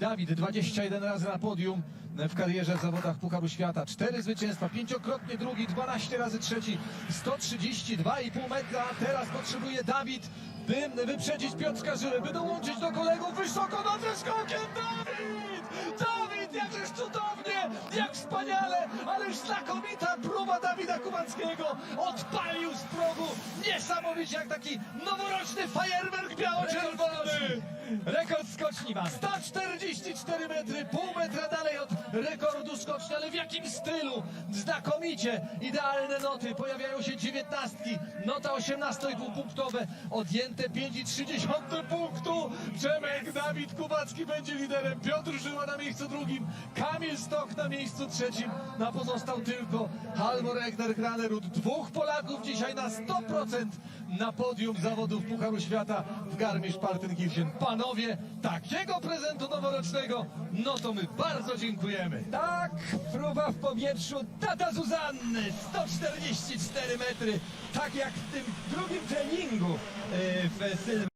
Dawid 21 razy na podium w karierze w zawodach Pucharu Świata. 4 zwycięstwa, pięciokrotnie drugi, 12 razy trzeci, 132,5 metra. Teraz potrzebuje Dawid, by wyprzedzić Piotrka Żyły, by dołączyć do kolegów wysoko nad skokiem. Dawid! Dawid, jakżeż cudownie, jak wspaniale, ależ znakomita próba Dawida Kubackiego. Odpalił z progu, niesamowicie jak taki noworoczny fajerwerk biało-czerwony. Rekord skoczni ma 144 metry, pół metra dalej rekordu skoczni, ale w jakim stylu? Znakomicie, idealne noty, pojawiają się dziewiętnastki, nota 18,5 punktowe, odjęte 5,3 punktu. Przemek Dawid Kubacki będzie liderem, Piotr Żyła na miejscu drugim, Kamil Stok na miejscu trzecim, na pozostał tylko Halvor Egner Granerud. Dwóch Polaków dzisiaj na 100% na podium zawodów Pucharu Świata w Garmisch-Partenkirchen. Panowie, takiego prezentu noworocznego, no to my bardzo dziękujemy. Tak, próba w powietrzu. Tata Zuzanny 144 metry, tak jak w tym drugim treningu yy, w Sylwesтрze.